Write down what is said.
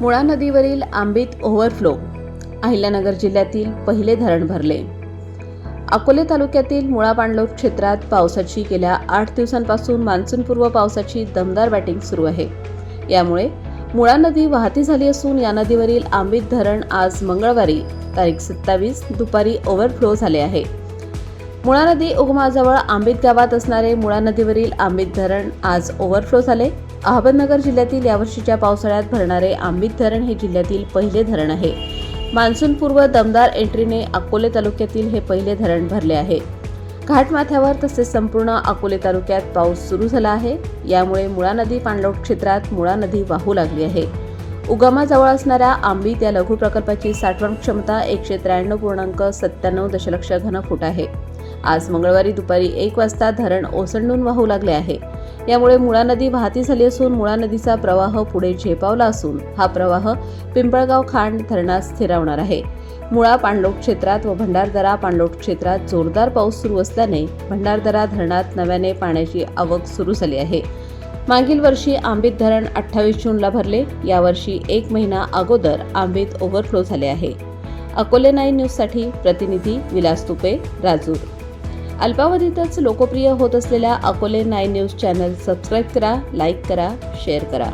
मुळा नदीवरील आंबीत ओव्हरफ्लो अहिल्यानगर जिल्ह्यातील पहिले धरण भरले. अकोले तालुक्यातील मुळा पाणलोट क्षेत्रात पावसाची गेल्या आठ दिवसांपासून मान्सूनपूर्व पावसाची दमदार बॅटिंग सुरू आहे. यामुळे मुळा नदी वाहती झाली असून या नदीवरील आंबीत धरण आज मंगळवारी तारीख सत्तावीस दुपारी ओव्हरफ्लो झाले आहे. मुळा नदी उगमाजवळ आंबीत गावात असणारे मुळा नदीवरील आंबीत धरण आज ओव्हरफ्लो झाले. अहमदनगर जिल्ह्यातील यावर्षीच्या पावसाळ्यात भरणारे आंबीत धरण हे जिल्ह्यातील पहिले धरण आहे. मान्सूनपूर्व दमदार एंट्रीने अकोले तालुक्यातील हे पहिले धरण भरले आहे. घाटमाथ्यावर तसेच संपूर्ण अकोले तालुक्यात पाऊस सुरू झाला आहे. यामुळे मुळा नदी पाणलोट क्षेत्रात मुळा नदी वाहू लागली आहे. उगमाजवळ असणाऱ्या आंबीत या लघु प्रकल्पाची साठवण क्षमता एकशे त्र्याण्णव पूर्णांक सत्त्याण्णव दशलक्ष घनफूट आहे. आज मंगळवारी दुपारी एक वाजता धरण ओसंडून वाहू लागले आहे. यामुळे मुळा नदी वाहती झाली असून मुळा नदीचा प्रवाह पुढे झेपावला असून हा प्रवाह पिंपळगाव खांड धरणात स्थिरावणार आहे. मुळा पाणलोट क्षेत्रात व भंडारदरा पाणलोट क्षेत्रात जोरदार पाऊस सुरू असल्याने भंडारदरा धरणात नव्याने पाण्याची आवक सुरू झाली आहे. मागील वर्षी आंबीत धरण अठ्ठावीस जूनला भरले यावर्षी एक महिना अगोदर आंबीत ओव्हरफ्लो झाले आहे. अकोले नाईन न्यूजसाठी प्रतिनिधी विलास तुपे राजूर. अल्पावधीतच लोकप्रिय होत असलेल्या Akole nine news channel subscribe करा लाईक करा शेअर करा.